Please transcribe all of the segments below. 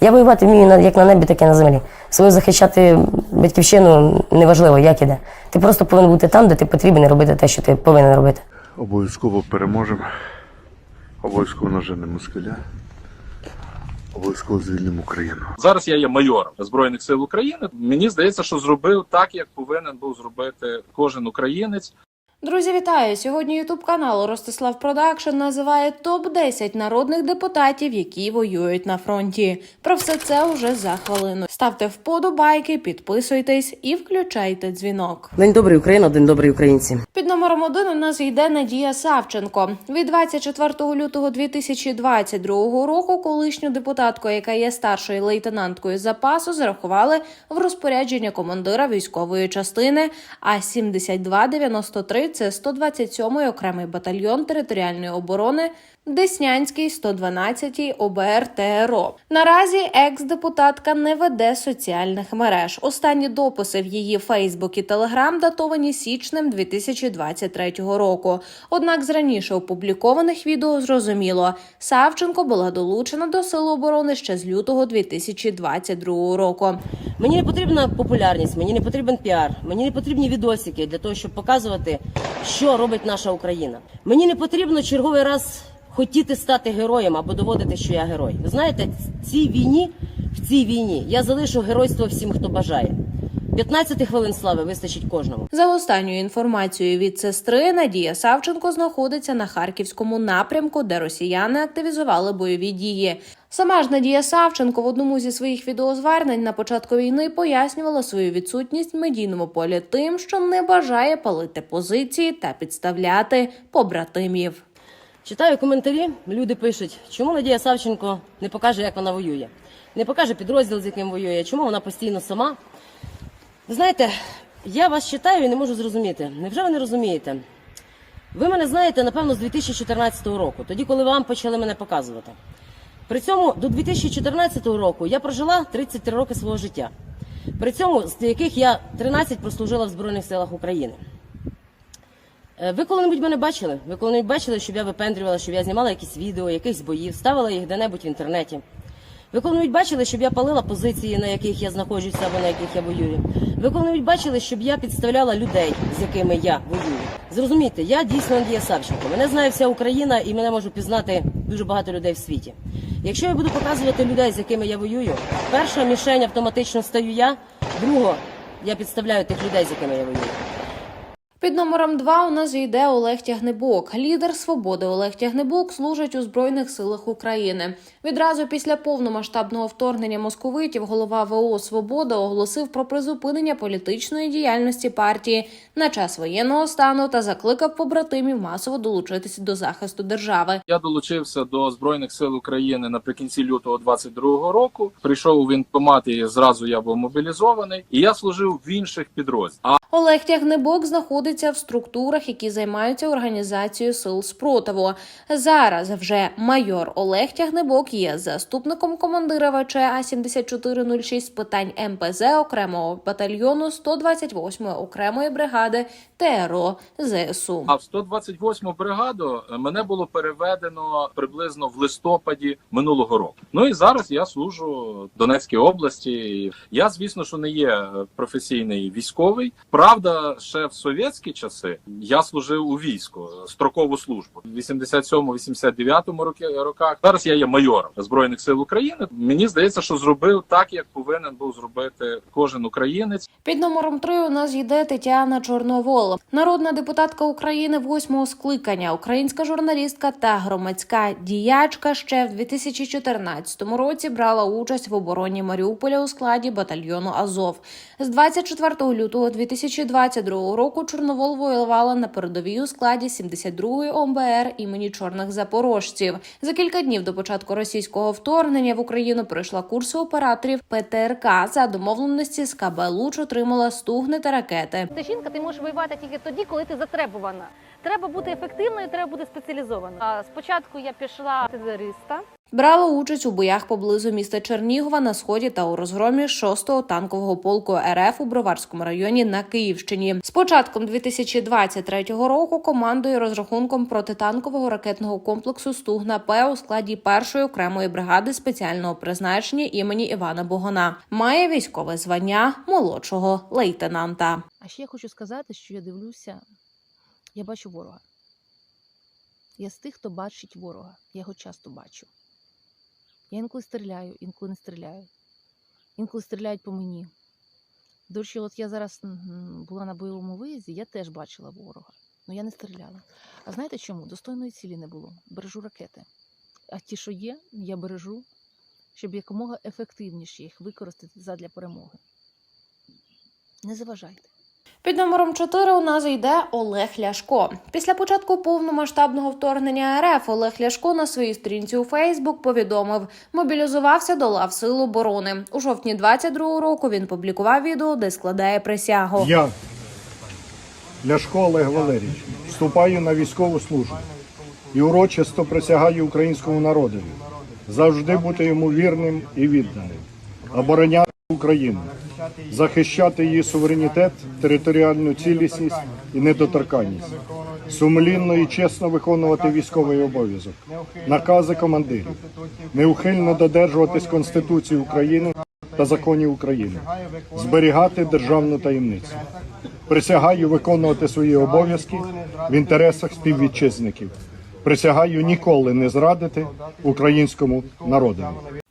Я воювати вмію як на небі, так і на землі. Свою захищати батьківщину неважливо, як іде. Ти просто повинен бути там, де ти потрібен, і робити те, що ти повинен робити. Обов'язково переможемо. Обов'язково наженемо москаля. Обов'язково звільнимо Україну. Зараз я є майором збройних сил України. Мені здається, що зробив так, як повинен був зробити кожен українець. Друзі, вітаю! Сьогодні Ютуб канал Ростислав Продакшн називає топ 10 народних депутатів, які воюють на фронті. Про все це уже за хвилину. Ставте вподобайки, підписуйтесь і включайте дзвінок. День добрий, Україна, день добрий, українці. Під номером один у нас йде Надія Савченко. Від 24 лютого 2022 року колишню депутатку, яка є старшою лейтенанткою запасу, зарахували в розпорядження командира військової частини. А 7293 – це 127-й окремий батальйон територіальної оборони. Деснянський 112 ОБР ТРО. Наразі екс-депутатка не веде соціальних мереж. Останні дописи в її Фейсбук і Телеграм датовані січнем 2023 року. Однак з раніше опублікованих відео зрозуміло, Савченко була долучена до Сил оборони ще з лютого 2022 року. Мені не потрібна популярність, мені не потрібен піар, мені не потрібні відосики для того, щоб показувати, що робить наша Україна. Мені не потрібно черговий раз хотіти стати героєм або доводити, що я герой. Ви знаєте, в цій війні, в цій війні я залишу геройство всім, хто бажає. 15 хвилин слави вистачить кожному. За останньою інформацією від сестри, Надія Савченко знаходиться на харківському напрямку, де росіяни активізували бойові дії. Сама ж Надія Савченко в одному зі своїх відеозвернень на початку війни пояснювала свою відсутність в медійному полі тим, що не бажає палити позиції та підставляти побратимів. Читаю коментарі, люди пишуть, чому Надія Савченко не покаже, як вона воює, не покаже підрозділ, з яким воює, чому вона постійно сама. Ви знаєте, я вас читаю і не можу зрозуміти. Невже ви не розумієте? Ви мене знаєте, напевно, з 2014 року, тоді, коли вам почали мене показувати. При цьому до 2014 року я прожила 33 роки свого життя, при цьому з яких я 13 прослужила в Збройних силах України. Е, Ви коли-небудь мене бачили? Ви коли-небудь бачили, щоб я випендрювала, щоб я знімала якісь відео, якихось боїв, ставила їх де-небудь в інтернеті? Ви коли-небудь бачили, щоб я палила позиції, на яких я знаходжуся або на яких я воюю? Ви коли-небудь бачили, щоб я підставляла людей, з якими я воюю? Зрозумійте, я дійсно Андрія Савченко. Мене знає вся Україна і мене можу пізнати дуже багато людей в світі. Якщо я буду показувати людей, з якими я воюю, перша мішень автоматично стаю я, друга я підставляю тих людей, з якими я воюю. Під номером 2 у нас йде Олег Тягнебок. Лідер свободи Олег Тягнебок служить у Збройних силах України. Відразу після повномасштабного вторгнення московитів голова ВО Свобода оголосив про призупинення політичної діяльності партії на час воєнного стану та закликав побратимів масово долучитися до захисту держави. Я долучився до збройних сил України наприкінці лютого 22-го року. Прийшов у вінкомат і зразу я був мобілізований. І я служив в інших підрозділах. Олег Тягнебок знаходиться в структурах, які займаються організацією сил спротиву. Зараз вже майор Олег Тягнебок є заступником командира ВЧ А-7406 з питань МПЗ окремого батальйону 128-ї окремої бригади ТРО ЗСУ. А в 128 бригаду е, мене було переведено приблизно в листопаді минулого року. Ну і зараз я служу Донецькій області. Я, звісно, що не є е, професійний військовий. Правда, ще в совєтські часи я служив у війську строкову службу в 87-89 роки роках. Зараз я є майором збройних сил України. Мені здається, що зробив так, як повинен був зробити кожен українець. Під номером 3 у нас йде Тетяна Чорновол, народна депутатка України восьмого скликання, українська журналістка та громадська діячка. Ще в 2014 році брала участь в обороні Маріуполя у складі батальйону Азов. З 24 лютого 2022 року Чорновол воювала на передовій у складі 72-ї ОМБР імені чорних запорожців. За кілька днів до початку російського вторгнення в Україну пройшла курси операторів ПТРК. За домовленості з КБ Луч отримала стугни та ракети. Ти жінка, ти можеш воювати тільки тоді, коли ти затребувана. Треба бути ефективною, треба бути спеціалізованою. Спочатку я пішла артилериста, Брала участь у боях поблизу міста Чернігова на сході та у розгромі 6-го танкового полку РФ у Броварському районі на Київщині. З початком 2023 року командою розрахунком протитанкового ракетного комплексу Стугна П у складі першої окремої бригади спеціального призначення імені Івана Богона. Має військове звання молодшого лейтенанта. А ще я хочу сказати, що я дивлюся, я бачу ворога. Я з тих, хто бачить ворога. Я його часто бачу. Я інколи стріляю, інколи не стріляю. Інколи стріляють по мені. До речі, от я зараз була на бойовому виїзді, я теж бачила ворога. але я не стріляла. А знаєте чому? Достойної цілі не було. Бережу ракети. А ті, що є, я бережу, щоб якомога ефективніше їх використати задля перемоги. Не заважайте. Під номером 4 у нас йде Олег Ляшко. Після початку повномасштабного вторгнення РФ Олег Ляшко на своїй сторінці у Фейсбук повідомив, мобілізувався до лав Сил оборони. У жовтні 22 року він публікував відео, де складає присягу. Я, Ляшко Олег Валерійович, вступаю на військову службу і урочисто присягаю українському народові завжди бути йому вірним і відданим, обороняти Україну, захищати її суверенітет, територіальну цілісність і недоторканність, сумлінно і чесно виконувати військовий обов'язок, накази командирів, неухильно додержуватись Конституції України та законів України, зберігати державну таємницю. Присягаю виконувати свої обов'язки в інтересах співвітчизників. Присягаю ніколи не зрадити українському народові.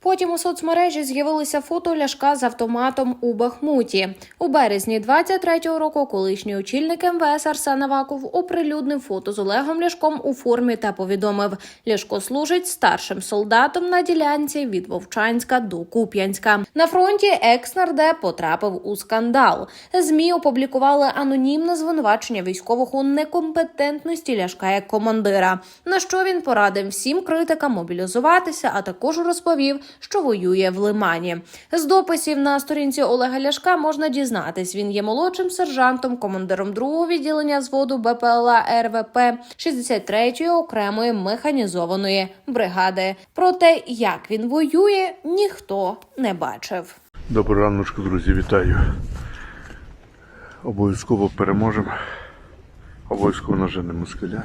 Потім у соцмережі з'явилися фото Ляшка з автоматом у Бахмуті. У березні 23-го року колишній очільник МВС Арсен Аваков оприлюднив фото з Олегом Ляшком у формі та повідомив: Ляшко служить старшим солдатом на ділянці від Вовчанська до Куп'янська. На фронті екс-нардеп потрапив у скандал. Змі опублікували анонімне звинувачення військових у некомпетентності Ляшка як командира. На що він порадив всім критикам мобілізуватися, а також розповів, що воює в Лимані. З дописів на сторінці Олега Ляшка можна дізнатись. Він є молодшим сержантом, командиром другого відділення зводу БПЛА РВП 63-ї окремої механізованої бригади. Про те, як він воює, ніхто не бачив. Доброго раночку, друзі, вітаю. Обов'язково переможемо. Обов'язково наженемо москаля.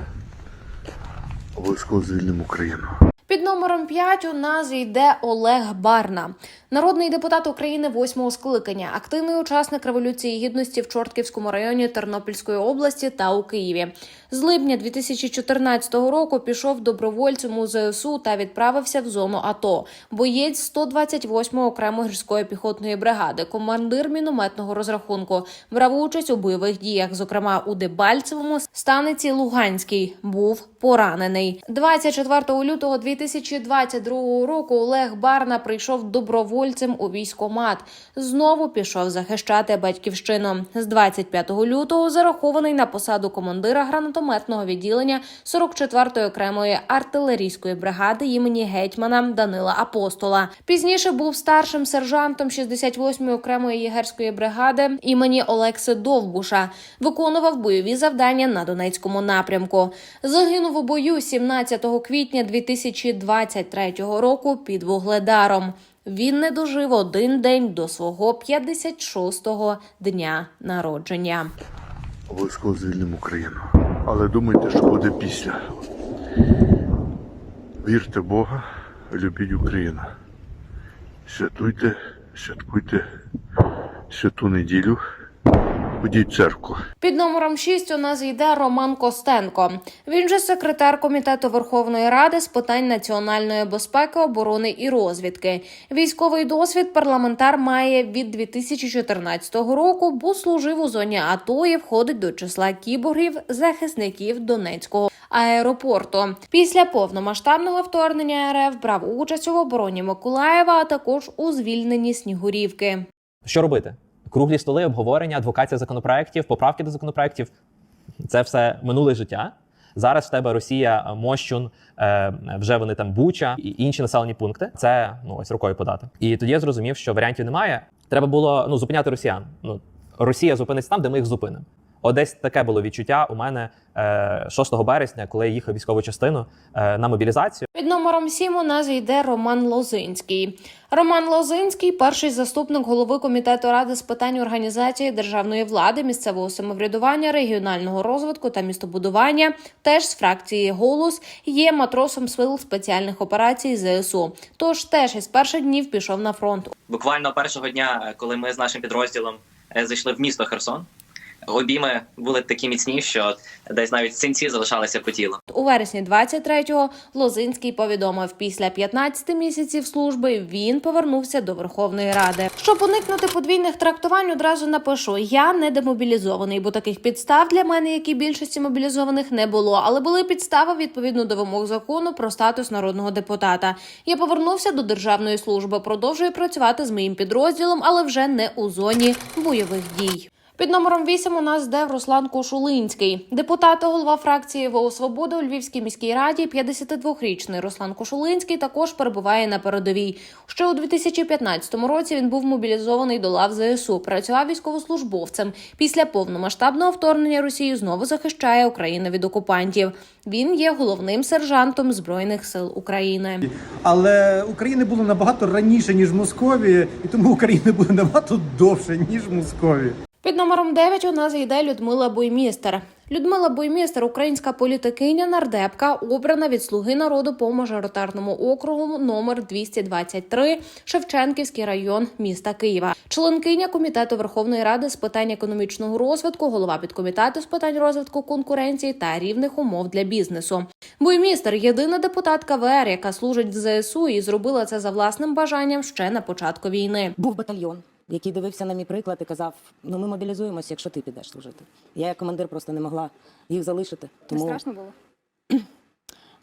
Обов'язково звільнимо Україну. Під номером 5 у нас йде Олег Барна, народний депутат України восьмого скликання, активний учасник революції гідності в Чортківському районі Тернопільської області та у Києві. З липня 2014 року пішов добровольцем у ЗСУ та відправився в зону АТО. Боєць 128-ї окремої гірської піхотної бригади, командир мінометного розрахунку, брав участь у бойових діях, зокрема у Дебальцевому, станиці Луганській. Був поранений 24 лютого 2022 року. Олег Барна прийшов добровольцем у військомат. Знову пішов захищати батьківщину. З 25 лютого зарахований на посаду командира гранатометного відділення 44-ї окремої артилерійської бригади імені гетьмана Данила Апостола. Пізніше був старшим сержантом 68-ї окремої єгерської бригади імені Олекси Довбуша. Виконував бойові завдання на Донецькому напрямку. Загинув у бою 17 квітня 2023 року під Вугледаром. Він не дожив один день до свого 56-го дня народження. Обов'язково звільнимо Україну. Але думайте, що буде після. Вірте Бога, любіть Україну. Святуйте, святкуйте святу неділю. Ходіть в церкву. Під номером 6 у нас йде Роман Костенко. Він же секретар комітету Верховної Ради з питань національної безпеки, оборони і розвідки. Військовий досвід парламентар має від 2014 року, бо служив у зоні АТО і входить до числа кіборгів захисників Донецького аеропорту. Після повномасштабного вторгнення РФ брав участь у обороні Миколаєва, а також у звільненні Снігурівки. Що робити? Круглі столи, обговорення, адвокація законопроєктів, поправки до законопроєктів це все минуле життя. Зараз в тебе Росія, Мощун, е, вже вони там Буча і інші населені пункти. Це ну ось рукою подати. І тоді я зрозумів, що варіантів немає. Треба було ну зупиняти росіян. Ну Росія зупиниться там, де ми їх зупинимо. От десь таке було відчуття у мене е, 6 березня, коли я їхав військову частину е, на мобілізацію. Під номером 7 у нас йде Роман Лозинський. Роман Лозинський, перший заступник голови комітету ради з питань організації державної влади, місцевого самоврядування, регіонального розвитку та містобудування, теж з фракції Голос, є матросом сил спеціальних операцій ЗСУ. Тож теж із перших днів пішов на фронт. Буквально першого дня, е, коли ми з нашим підрозділом е, зайшли в місто Херсон, обійми були такі міцні, що десь навіть синці залишалися по тілу. У вересні 23-го Лозинський повідомив, після 15 місяців служби він повернувся до Верховної Ради. Щоб уникнути подвійних трактувань, одразу напишу: я не демобілізований, бо таких підстав для мене, як і більшості мобілізованих, не було. Але були підстави відповідно до вимог закону про статус народного депутата. Я повернувся до державної служби, продовжую працювати з моїм підрозділом, але вже не у зоні бойових дій. Під номером 8 у нас йде Руслан Кошулинський, депутат голова фракції ВО Свобода у Львівській міській раді. 52-річний Руслан Кошулинський також перебуває на передовій. Ще у 2015 році він був мобілізований до лав ЗСУ. Працював військовослужбовцем. Після повномасштабного вторгнення Росії знову захищає Україну від окупантів. Він є головним сержантом збройних сил України. Але України було набагато раніше, ніж Московія, і тому України буде набагато довше, ніж Московія. Під номером 9 у нас йде Людмила Буймістер. Людмила Буймістер, українська політикиня, нардепка, обрана від Слуги народу по мажоритарному округу номер 223, Шевченківський район міста Києва. Членкиня комітету Верховної Ради з питань економічного розвитку, голова підкомітету з питань розвитку конкуренції та рівних умов для бізнесу. Буймістер єдина депутатка ВР, яка служить в ЗСУ і зробила це за власним бажанням ще на початку війни. Був батальйон, який дивився на мій приклад і казав: ну ми мобілізуємося, якщо ти підеш служити. Я як командир просто не могла їх залишити. Тому страшно було?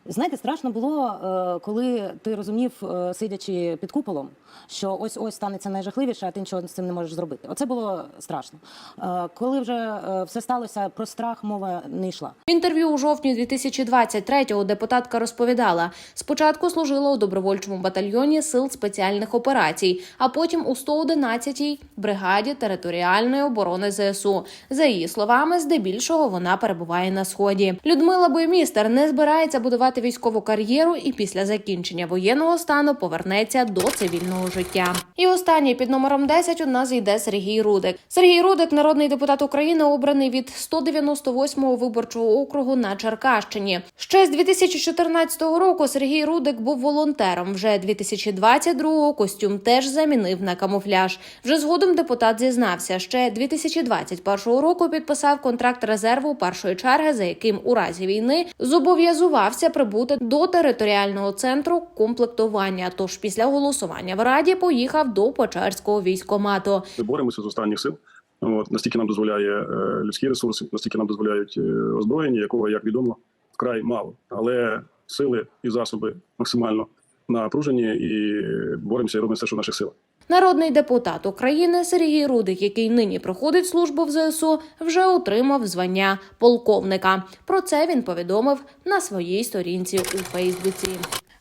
Знаєте, страшно було, е, коли ти розумів, е, сидячи під куполом, що ось ось станеться найжахливіше, а ти нічого з цим не можеш зробити. Оце було страшно. Е, Коли вже все сталося, про страх мова не йшла. В інтерв'ю у жовтні 2023-го депутатка розповідала: спочатку служила у добровольчому батальйоні сил спеціальних операцій, а потім у 111-й бригаді територіальної оборони ЗСУ. За її словами, здебільшого вона перебуває на сході. Людмила Боймістер не збирається будувати військову кар'єру і після закінчення воєнного стану повернеться до цивільного життя. І останній під номером 10 у нас йде Сергій Рудик. Сергій Рудик, народний депутат України, обраний від 198-го виборчого округу на Черкащині. Ще з 2014 року Сергій Рудик був волонтером. Вже 2022-го костюм теж замінив на камуфляж. Вже згодом депутат зізнався. Ще 2021 року підписав контракт резерву першої черги, за яким у разі війни зобов'язувався прибути до територіального центру комплектування. Тож після голосування в раді поїхав до Печерського військомату. Ми боремося з останніх сил. От настільки нам дозволяє е, людські ресурси, настільки нам дозволяють е, озброєння, якого як відомо вкрай мало, але сили і засоби максимально напружені і боремося і робимо все, що в наших силах. Народний депутат України Сергій Рудик, який нині проходить службу в ЗСУ, вже отримав звання полковника. Про це він повідомив на своїй сторінці у Фейсбуці.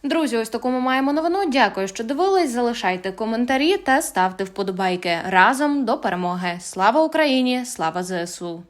Друзі, ось таку ми маємо новину. Дякую, що дивились. Залишайте коментарі та ставте вподобайки разом до перемоги. Слава Україні! Слава ЗСУ!